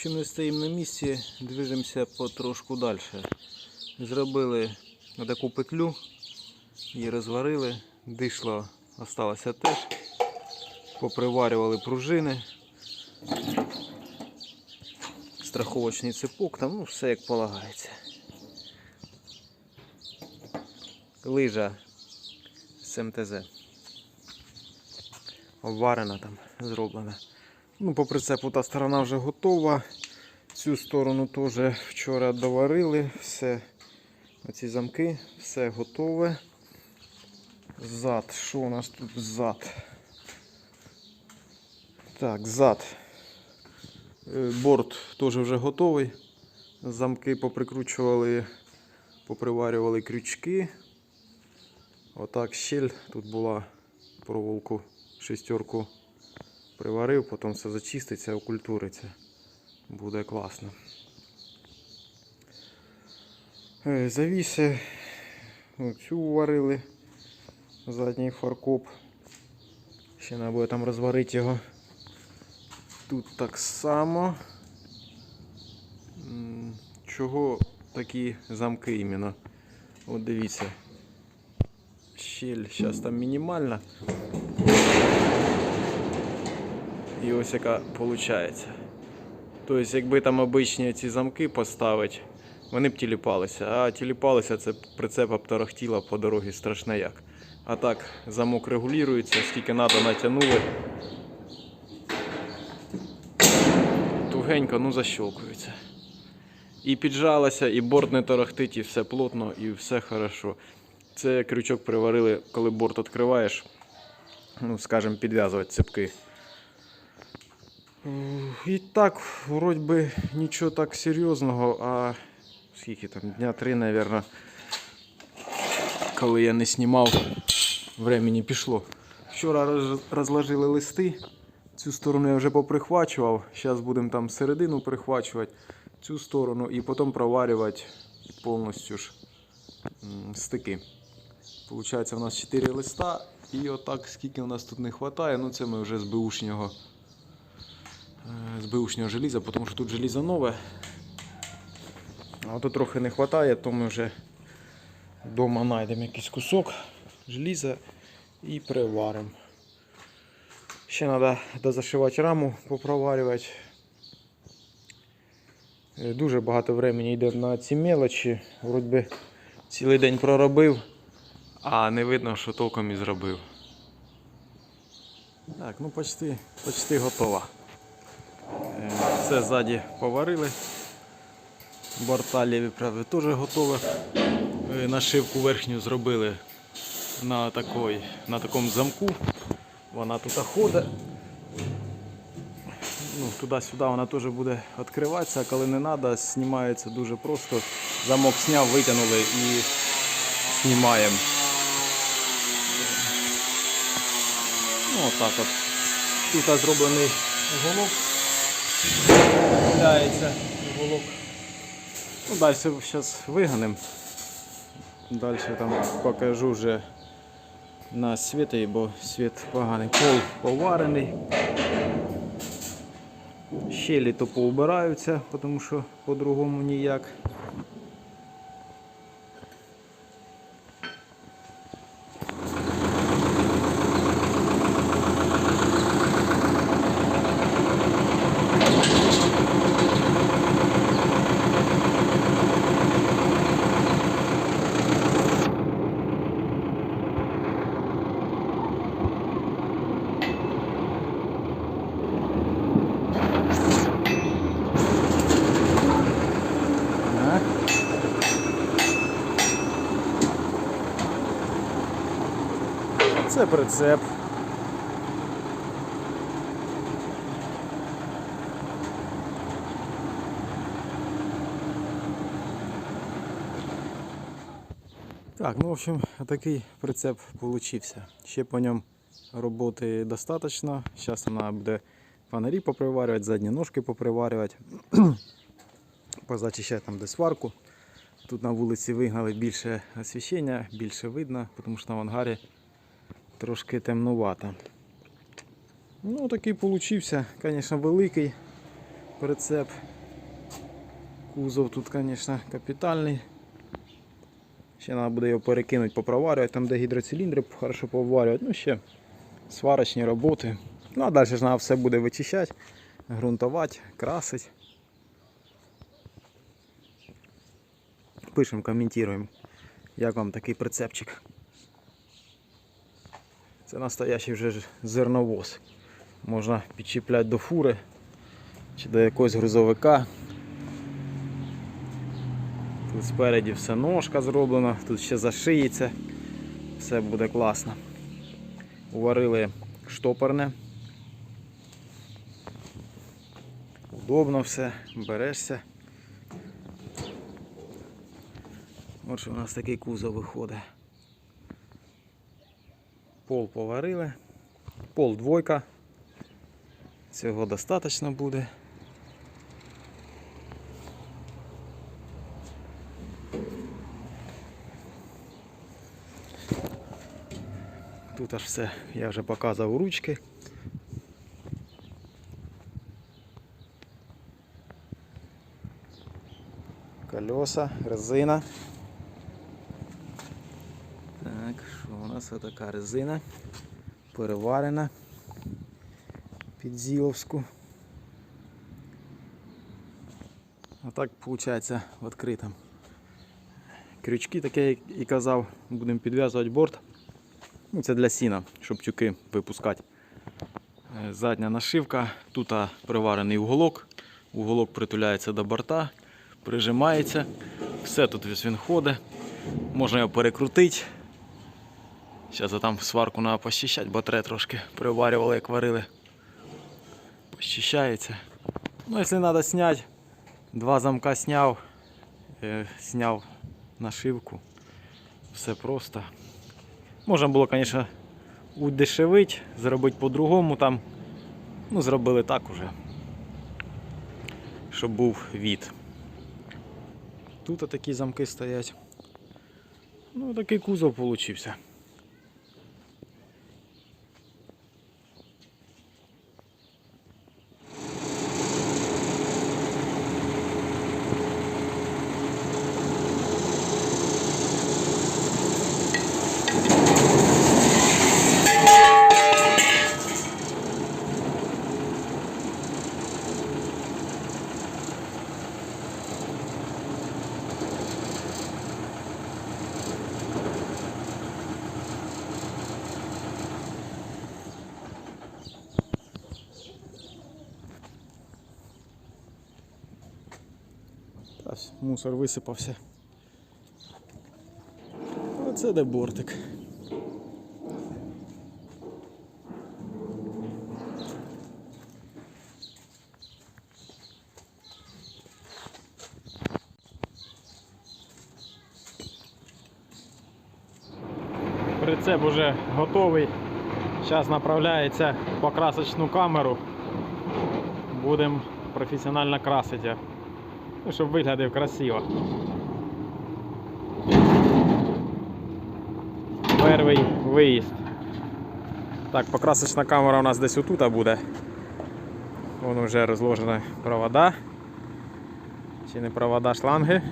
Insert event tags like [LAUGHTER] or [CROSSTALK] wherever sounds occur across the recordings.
общем, не стоїмо на місці, движемося потрошку далі. Зробили таку петлю, її розварили, дишло осталося теж. Поприварювали пружини, страховочний цепок, там ну, все як полагається. Лижа з МТЗ. Обварена там, зроблена. Ну, по прицепу та сторона вже готова. Цю сторону теж вчора доварили. Все, оці замки, все готове. Зад. Що у нас тут зад? Так, зад. Е, Борт теж вже готовий. Замки поприкручували, поприварювали крючки. Отак щель. Тут була проволоку шестерку приварив, потім все зачиститься, окультуриться. Буде класно. Е, Завіси цю варили. Задній фаркоп. Ще треба буде там розварити його. Тут так само. Чого такі замки іменно? От дивіться. Щель зараз там мінімальна. І ось яка виходить. Тобто, якби там обичні ці замки поставити, вони б тіліпалися. А тіліпалися, це прицеп обторохтіло по дорозі страшне як. А так, замок регулюється, скільки треба натягнули. Тугенько, ну защелкується. І піджалося, і борт не торохтить, і все плотно, і все хорошо. Це крючок приварили, коли борт відкриваєш, ну, скажімо, підв'язувати цепки. І так, вроді би нічого так серйозного, а скільки там, дня три, мабуть, коли я не знімав, времени пішло. Вчора розложили листи, цю сторону я вже поприхвачував, зараз будемо там середину прихвачувати, цю сторону і потім проварювати повністю ж стики. Получається, у нас 4 листа, і отак, скільки у нас тут не вистачає, ну це ми вже з беушнього з беушнього желіза, тому що тут желізо нове. А тут трохи не вистачає, то ми вже вдома знайдемо якийсь кусок желіза і приваримо. Ще треба дозашивати раму, попроварювати. Е, Дуже багато времени йде на ці мелочі. Вроді би цілий день проробив, а не видно, що толком і зробив. Так, ну почти, почти готова. Все ззаді поварили. Борта ліві праві теж готові. Е, Нашивку верхню зробили на, такой, на такому замку. Вона тут ходить. Ну, туди-сюди вона теж буде відкриватися, а коли не треба, знімається дуже просто. Замок зняв, витягнули і знімаємо. Ну, отак от. Тут зроблений уголок. Гуляється голок. Ну, далі зараз виганемо. Далі там покажу вже на світі, бо світ поганий. Пол поварений. Щелі то поубираються, тому що по-другому ніяк. Це прицеп. Так, ну в общем, такий прицеп получився. Ще по ньому роботи достатньо. Зараз нам буде фонарі поприварювати, задні ножки поприварювати. [CLEARS THROAT] позачищати там де сварку. Тут на вулиці вигнали більше освіщення, більше видно, тому що на ангарі трошки темнувато. Ну, такий получився, звісно, великий. прицеп. Кузов тут, звісно, капітальний. Ще треба буде його перекинути, попроварювати, там де гідроциліндри хорошо поварювати. Ну ще сварочні роботи. Ну а далі ж треба все буде вичищати, ґрунтувати, красити. Пишемо, коментуємо, як вам такий прицепчик. Це настоящий вже зерновоз. Можна підчіпляти до фури чи до якогось грузовика. Тут спереді все ножка зроблена, тут ще зашиється, все буде класно. Уварили штопорне. Удобно все, берешся. Що у нас такий кузов виходить. Пол поварили. Пол двойка. Цього достатньо буде. Тут аж все, я вже показував ручки. Колеса, резина. Так, що у нас така резина? Переварена під Зіловську. А так виходить в відкритому. Крючки, таке як і казав, будемо підв'язувати борт. Ну, це для сіна, щоб тюки випускати. Е, Задня нашивка, тут приварений уголок. Уголок притуляється до борта, прижимається. Все тут він ходить. Можна його перекрутити. Зараз там сварку треба почищати, бо тре трошки приварювали, як варили. Почищається. Ну, якщо треба зняти, два замка зняв, е, зняв нашивку. Все просто. Можна було, звісно, удешевити, зробити по-другому там. Ну, зробили так уже. Щоб був від. Тут такі замки стоять. Ну, такий кузов получився. Ось мусор висипався. Оце де бортик. Прицеп уже готовий. Зараз направляється по красочну камеру. Будемо професіонально красити. Ну, щоб виглядав красиво. Перший виїзд. Так, покрасочна камера у нас десь отут буде. Вон вже розложені провода. Чи не провода шланги.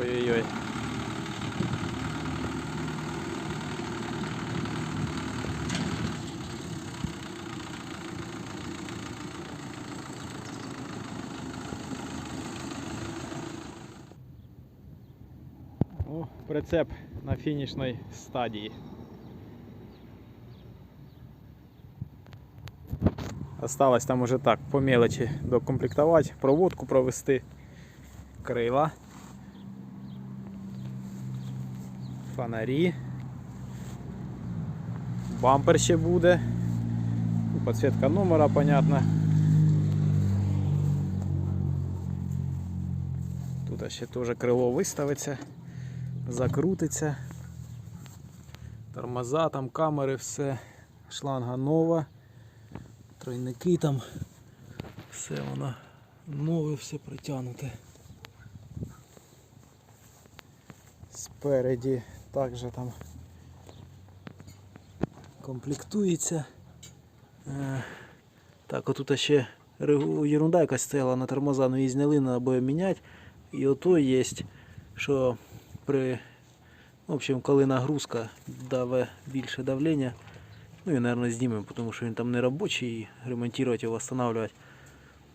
Ой-ой-ой. О, прицеп на фінішній стадії. Осталось там уже так по мелочі докомплектувати, проводку провести, крила, фонарі, бампер ще буде, Ну, підсвітка номера, понятно. Тут ще теж крило виставиться закрутиться. Тормоза, там камери, все, шланга нова, тройники там, все воно нове, все притягнуте. Спереді також там комплектується. Е, Так, отут ще ерунда якась стояла на тормоза, ну її зняли, треба буде міняти. І ото є, що при в общем, коли нагрузка даве більше давлення, ну і, мабуть, знімемо, тому що він там не робочий, і ремонтувати його, встановлювати.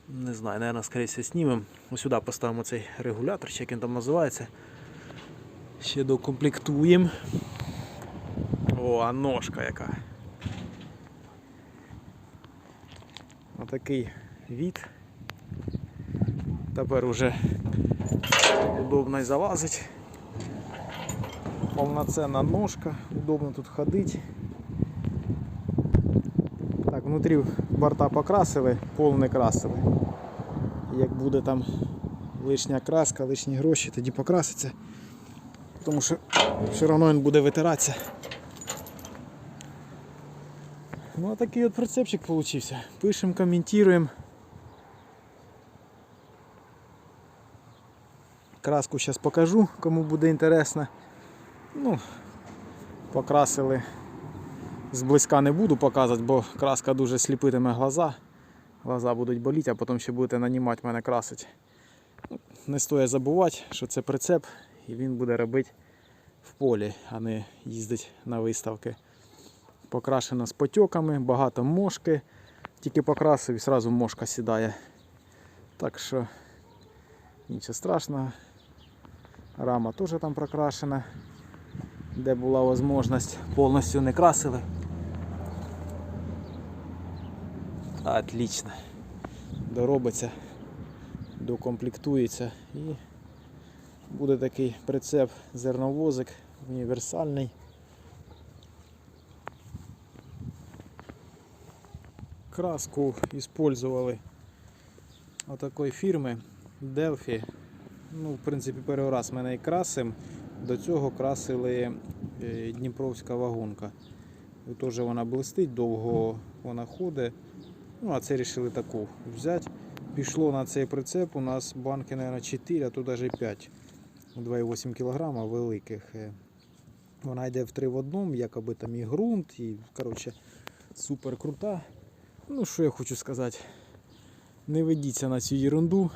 Не знаю, наверное, скорее всего, знімемо. Ось сюди поставимо цей регулятор, чи як він там називається. Ще докомплектуємо. О, а ножка яка. Отакий від. Тепер уже удобно і залазить. Повноценна ножка, удобно тут ходити. Так, внутрі борта покрасили, пол не красили. Як буде там лишня краска, лишні гроші, тоді покраситься. Тому що все одно він буде витиратися. Ну а такий от прицепчик получився. Пишемо, коментуємо. Краску зараз покажу, кому буде інтересно. Ну, покрасили. Зблизька не буду показувати, бо краска дуже сліпитиме глаза. Глаза будуть боліти, а потім ще будете нанімати мене красити. Ну, Не стоїть забувати, що це прицеп і він буде робити в полі, а не їздить на виставки. Покрашено з потьоками, багато мошки. Тільки покрасив і одразу мошка сідає. Так що нічого страшного. Рама теж там прокрашена, де була можливість, повністю не красили. Отлично. Доробиться, докомплектується і буде такий прицеп зерновозик універсальний. Краску использовали отакої фірми Delphi. Ну, в принципі, перший раз ми неї красимо. До цього красили е, Дніпровська вагонка. Теж вона блистить, довго вона ходить. Ну, а це вирішили таку взяти. Пішло на цей прицеп у нас банки, мабуть, 4, а то навіть 5. 2,8 кг великих. Е, Вона йде в 3 в одному, якоби там і ґрунт, і коротше, супер крута. Ну, що я хочу сказати, не ведіться на цю ерунду.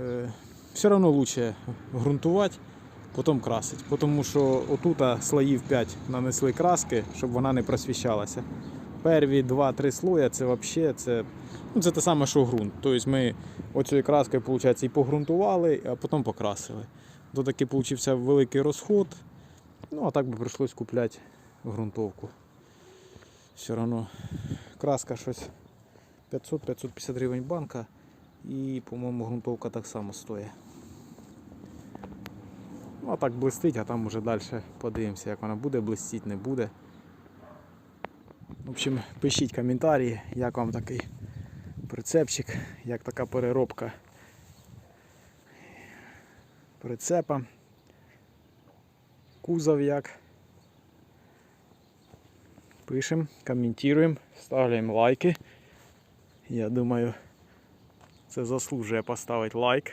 Е, все одно лучше ґрунтувати, потім красити. Тому що отут слоїв 5 нанесли краски, щоб вона не просвіщалася. Перві 2-3 слоя це взагалі це, ну, це те саме, що ґрунт. Тобто ми оцією краскою виходить, і погрунтували, а потім покрасили. То таки вийшов великий розход. Ну, а так би прийшлось купляти ґрунтовку. Все одно краска щось 500-550 гривень банка. І, по-моєму, ґрунтовка так само стоїть. Ну, а так блистить, а там уже далі подивимося, як вона буде блистіть, не буде. В общем, пишіть коментарі, як вам такий прицепчик, як така переробка прицепа. Кузов як. Пишемо, коментуємо, ставляємо лайки. Я думаю, це заслужує поставити лайк.